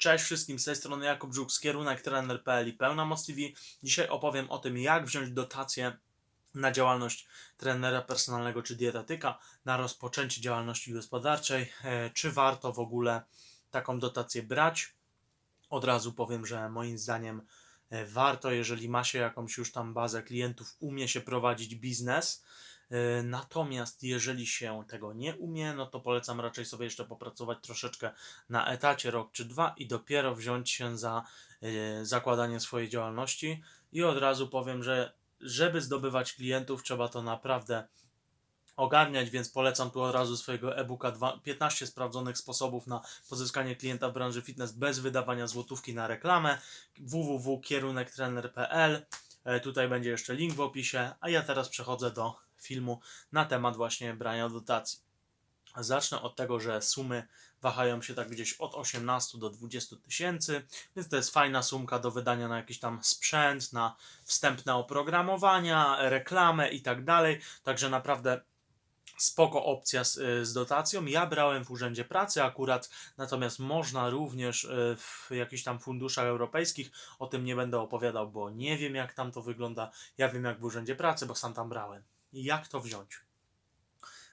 Cześć wszystkim, z tej strony Jakub Żuk z kierunek trener.pl i Pełna Moc TV. Dzisiaj opowiem o tym, jak wziąć dotację na działalność trenera personalnego czy dietetyka, na rozpoczęcie działalności gospodarczej, e, czy warto w ogóle taką dotację brać. Od razu powiem, że moim zdaniem e, warto, jeżeli ma się jakąś już tam bazę klientów, umie się prowadzić biznes. E, Natomiast jeżeli się tego nie umie, no to polecam raczej sobie jeszcze popracować troszeczkę na etacie rok czy dwa i dopiero wziąć się za e, zakładanie swojej działalności. I od razu powiem, że żeby zdobywać klientów, trzeba to naprawdę ogarniać, więc polecam tu od razu swojego e-booka dwa- 15 sprawdzonych sposobów na pozyskanie klienta w branży fitness bez wydawania złotówki na reklamę. www.kierunektrener.pl E, Tutaj będzie jeszcze link w opisie, a ja teraz przechodzę do filmu na temat właśnie brania dotacji. Zacznę od tego, że sumy wahają się tak gdzieś od 18 do 20 tysięcy, więc to jest fajna sumka do wydania na jakiś tam sprzęt, na wstępne oprogramowania, reklamę i tak dalej. Także naprawdę spoko opcja z, y, z dotacją. Ja brałem w Urzędzie Pracy akurat, natomiast można również y, w jakichś tam funduszach europejskich. O tym nie będę opowiadał, bo nie wiem jak tam to wygląda. Ja wiem jak w Urzędzie Pracy, bo sam tam brałem. Jak to wziąć?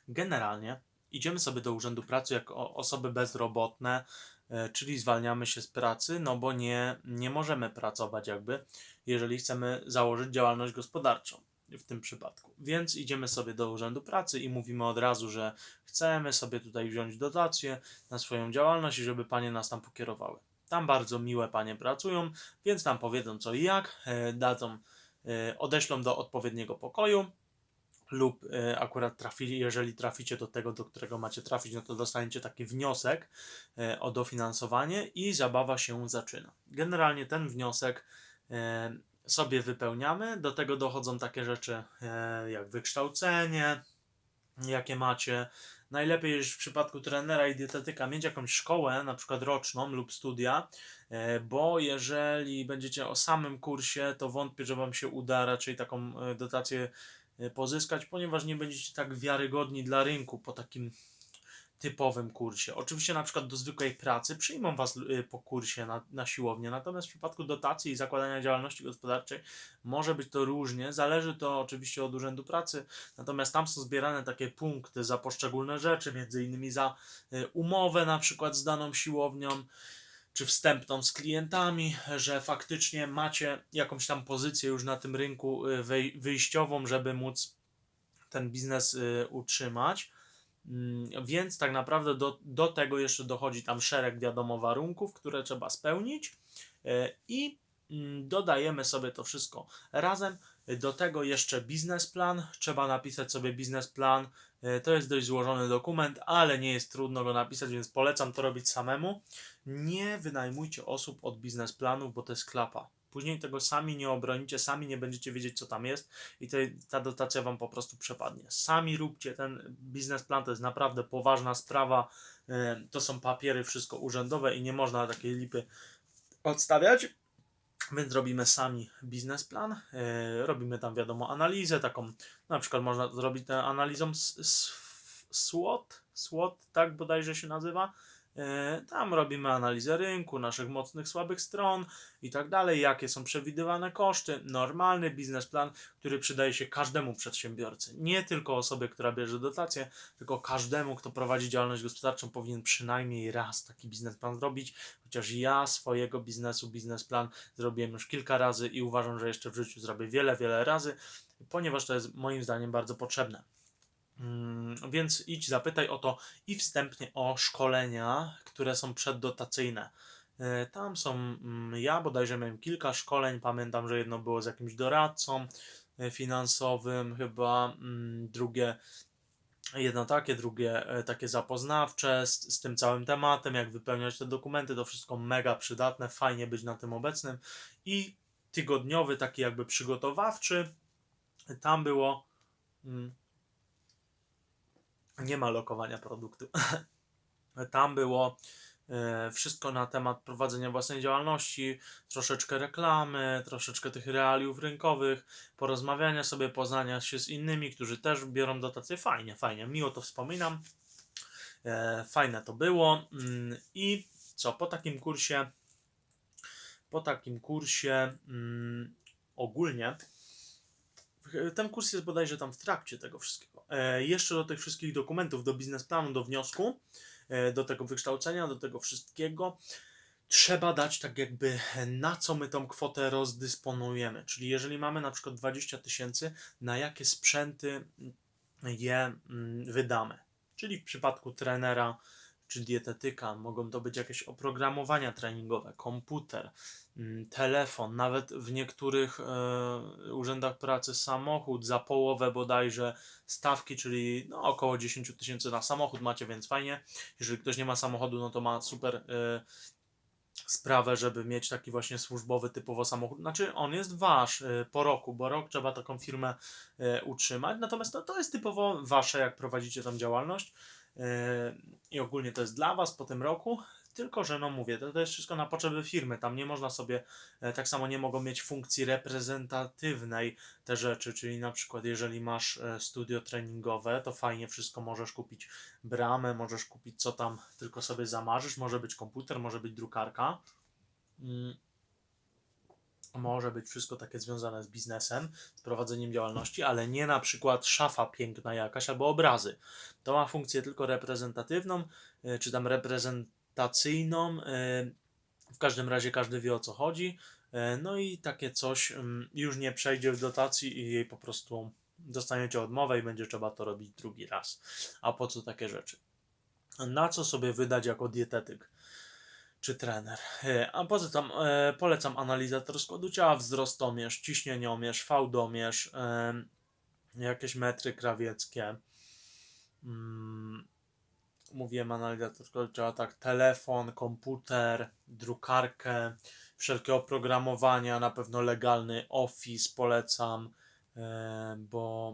Generalnie idziemy sobie do Urzędu Pracy jako osoby bezrobotne, e, czyli zwalniamy się z pracy, no bo nie, nie możemy pracować jakby, jeżeli chcemy założyć działalność gospodarczą w tym przypadku. Więc idziemy sobie do Urzędu Pracy i mówimy od razu, że chcemy sobie tutaj wziąć dotację na swoją działalność i żeby panie nas tam pokierowały. Tam bardzo miłe panie pracują, więc nam powiedzą co i jak, e, dadzą, e, odeślą do odpowiedniego pokoju, lub e, akurat trafili, jeżeli traficie do tego, do którego macie trafić, no to dostaniecie taki wniosek e, o dofinansowanie i zabawa się zaczyna. Generalnie ten wniosek e, sobie wypełniamy, do tego dochodzą takie rzeczy jak wykształcenie, jakie macie. Najlepiej już w przypadku trenera i dietetyka mieć jakąś szkołę, na przykład roczną lub studia, bo jeżeli będziecie o samym kursie, to wątpię, że Wam się uda raczej taką dotację pozyskać, ponieważ nie będziecie tak wiarygodni dla rynku po takim typowym kursie. Oczywiście na przykład do zwykłej pracy przyjmą Was e, po kursie na, na siłownię, natomiast w przypadku dotacji i zakładania działalności gospodarczej może być to różnie, zależy to oczywiście od Urzędu Pracy, natomiast tam są zbierane takie punkty za poszczególne rzeczy, między innymi za e, umowę na przykład z daną siłownią, czy wstępną z klientami, że faktycznie macie jakąś tam pozycję już na tym rynku y, wyjściową, żeby móc ten biznes y, utrzymać. Mm, Więc tak naprawdę do, do tego jeszcze dochodzi tam szereg, wiadomo, warunków, które trzeba spełnić y, i mm, dodajemy sobie to wszystko razem. Do tego jeszcze biznesplan. Trzeba napisać sobie biznesplan. Y, To jest dość złożony dokument, ale nie jest trudno go napisać, więc polecam to robić samemu nie wynajmujcie osób od biznesplanów, bo to jest klapa. Później tego sami nie obronicie, sami nie będziecie wiedzieć, co tam jest i te, ta dotacja wam po prostu przepadnie. Sami róbcie ten biznesplan, to jest naprawdę poważna sprawa. e, To są papiery, wszystko urzędowe i nie można takiej lipy odstawiać. Więc robimy sami biznesplan, e, robimy tam wiadomo analizę taką, na przykład można zrobić tę analizą SWOT, SWOT, tak bodajże się nazywa, E, Tam robimy analizę rynku, naszych mocnych, słabych stron i tak dalej, jakie są przewidywane koszty. Normalny biznesplan, który przydaje się każdemu przedsiębiorcy. Nie tylko osobie, która bierze dotacje, tylko każdemu, kto prowadzi działalność gospodarczą, powinien przynajmniej raz taki biznesplan zrobić. Chociaż ja swojego biznesu, biznesplan zrobiłem już kilka razy i uważam, że jeszcze w życiu zrobię wiele, wiele razy, ponieważ to jest moim zdaniem bardzo potrzebne. Mm, Więc idź, zapytaj o to i wstępnie o szkolenia, które są przeddotacyjne. E, Tam są, mm, ja bodajże miałem kilka szkoleń, pamiętam, że jedno było z jakimś doradcą e, finansowym, chyba mm, drugie, jedno takie, drugie e, takie zapoznawcze z, z tym całym tematem, jak wypełniać te dokumenty, to wszystko mega przydatne, fajnie być na tym obecnym. I tygodniowy, taki jakby przygotowawczy, tam było nie ma lokowania produktu. Tam było e, wszystko na temat prowadzenia własnej działalności, troszeczkę reklamy, troszeczkę tych realiów rynkowych, porozmawiania sobie, poznania się z innymi, którzy też biorą dotacje. Fajnie, fajnie, miło to wspominam. E, Fajne to było. Mm, I co? Po takim kursie, po takim kursie mm, ogólnie, ten kurs jest bodajże tam w trakcie tego wszystkiego. E, jeszcze do tych wszystkich dokumentów, do biznesplanu, do wniosku, e, do tego wykształcenia, do tego wszystkiego, trzeba dać tak jakby na co my tą kwotę rozdysponujemy. Czyli jeżeli mamy na przykład 20 tysięcy, na jakie sprzęty je mm, wydamy. Czyli w przypadku trenera czy dietetyka mogą to być jakieś oprogramowania treningowe, komputer, mm, telefon, nawet w niektórych e, urzędach pracy samochód za połowę bodajże stawki, czyli no, około 10 tysięcy na samochód macie, więc fajnie. Jeżeli ktoś nie ma samochodu, no to ma super e, sprawę, żeby mieć taki właśnie służbowy typowo samochód. Znaczy on jest wasz y, po roku, bo rok trzeba taką firmę y, utrzymać, natomiast no, to jest typowo wasze, jak prowadzicie tam działalność y, i ogólnie to jest dla was po tym roku. Tylko, że no mówię, to, to jest wszystko na potrzeby firmy. Tam nie można sobie, e, tak samo nie mogą mieć funkcji reprezentatywnej te rzeczy, czyli na przykład jeżeli masz e, studio treningowe, to fajnie wszystko możesz kupić bramę, możesz kupić co tam tylko sobie zamarzysz, może być komputer, może być drukarka. Może być wszystko takie związane z biznesem, z prowadzeniem działalności, ale nie na przykład szafa piękna jakaś albo obrazy. To ma funkcję tylko reprezentatywną, e, czy tam reprezentacyjną. e, W każdym razie każdy wie o co chodzi. E, No i takie coś mm, już nie przejdzie w dotacji i jej po prostu dostaniecie odmowę i będzie trzeba to robić drugi raz. A po co takie rzeczy? Na co sobie wydać jako dietetyk czy trener? E, A poza tym e, polecam analizator składu ciała, wzrostomierz, ciśnieniomierz, fałdomierz, e, jakieś metry krawieckie. Mm, mówiłem analizator składu ciała, tak, telefon, komputer, drukarkę, wszelkie oprogramowania, na pewno legalny Office polecam, bo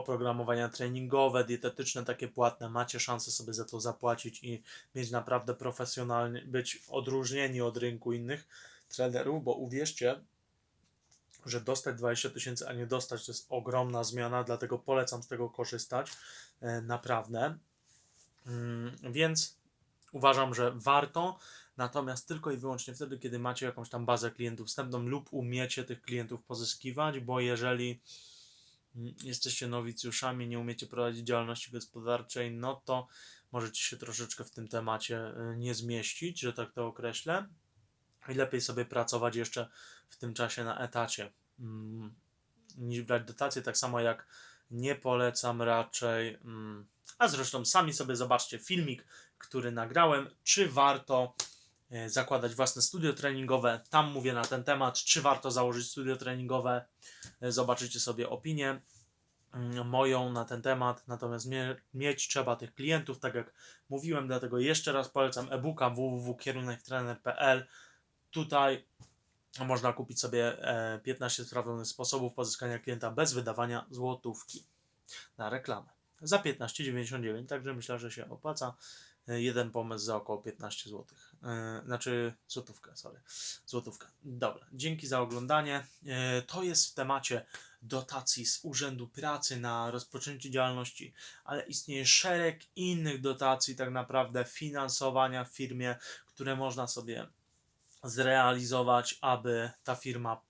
oprogramowania treningowe, dietetyczne, takie płatne, macie szansę sobie za to zapłacić i mieć naprawdę profesjonalny, być odróżnieni od rynku innych trenerów, bo uwierzcie, że dostać 20 tysięcy, a nie dostać, to jest ogromna zmiana, dlatego polecam z tego korzystać, e, naprawdę. Mm, Więc uważam, że warto, natomiast tylko i wyłącznie wtedy, kiedy macie jakąś tam bazę klientów wstępną lub umiecie tych klientów pozyskiwać, bo jeżeli jesteście nowicjuszami, nie umiecie prowadzić działalności gospodarczej, no to możecie się troszeczkę w tym temacie y, nie zmieścić, że tak to określę. I lepiej sobie pracować jeszcze w tym czasie na etacie, mm, niż brać dotacje, tak samo jak nie polecam raczej. mm, A zresztą sami sobie zobaczcie filmik, który nagrałem, czy warto e, zakładać własne studio treningowe. Tam mówię na ten temat, czy warto założyć studio treningowe. E, Zobaczycie sobie opinię mm, moją na ten temat. Natomiast mie- mieć trzeba tych klientów, tak jak mówiłem, dlatego jeszcze raz polecam e-booka www.kierunektrener.pl. Tutaj można kupić sobie e, 15 sprawdzonych sposobów pozyskania klienta bez wydawania złotówki na reklamę. Za 15,99, także myślę, że się opłaca. E, Jeden pomysł za około 15 zł. Znaczy złotówkę, sorry. Złotówkę. Dobra, dzięki za oglądanie. E, To jest w temacie dotacji z Urzędu Pracy na rozpoczęcie działalności, ale istnieje szereg innych dotacji, tak naprawdę finansowania w firmie, które można sobie zrealizować, aby ta firma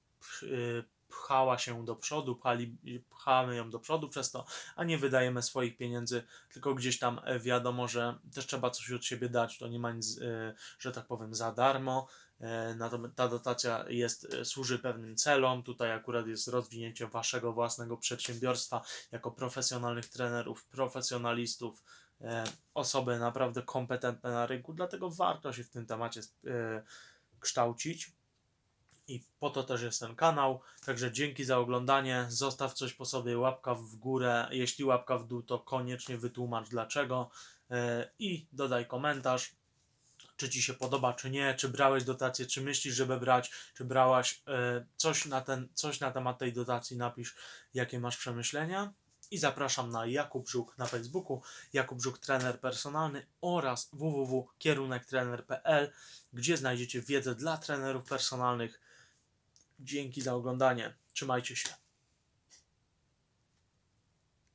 pchała się do przodu, pchali, pchamy ją do przodu przez to, a nie wydajemy swoich pieniędzy, tylko gdzieś tam e, wiadomo, że też trzeba coś od siebie dać, to nie ma nic, y, że tak powiem, za darmo. E, Natomiast ta dotacja jest, e, służy pewnym celom. Tutaj akurat jest rozwinięcie waszego własnego przedsiębiorstwa jako profesjonalnych trenerów, profesjonalistów, e, osoby naprawdę kompetentne na rynku, dlatego warto się w tym temacie e, kształcić. I po to też jest ten kanał. Także dzięki za oglądanie. Zostaw coś po sobie, łapka w górę. Jeśli łapka w dół, to koniecznie wytłumacz dlaczego. E, I dodaj komentarz, czy ci się podoba, czy nie. Czy brałeś dotację, czy myślisz, żeby brać, czy brałaś. E, Coś na, ten, coś na temat tej dotacji napisz, jakie masz przemyślenia. I zapraszam na Jakub Żuk na Facebooku, Jakub Żuk trener personalny oraz www.kierunektrener.pl, gdzie znajdziecie wiedzę dla trenerów personalnych. Dzięki za oglądanie. Trzymajcie się.